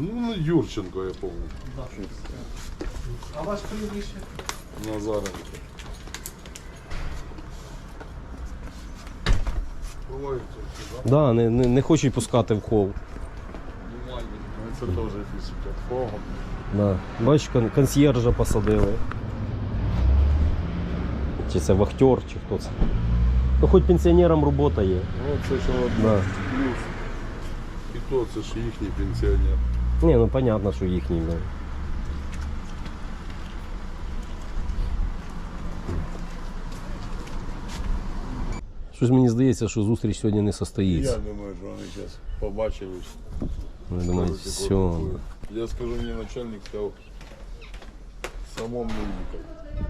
Ну, Юрченко, я помню. А ваш прізвище? Назаренко. Бувають такі, Да, не, не, не хочуть пускати в хол. да? Це теж фізика. Фогом. Да. Бачиш, кон- посадили. Чи це вахтер, чи хто це. Ну хоч пенсіонерам робота є. Ну, це що Да. плюс. І то це ж їхній пенсіонер. Ні, ну понятно, що їхній. Да. Щось мені здається, що зустріч сьогодні не состоїться. Я думаю, що вони зараз побачили. Вони думають, Скажуть, все. якого такого. Я скажу, мені начальник сказав, самому не їхав.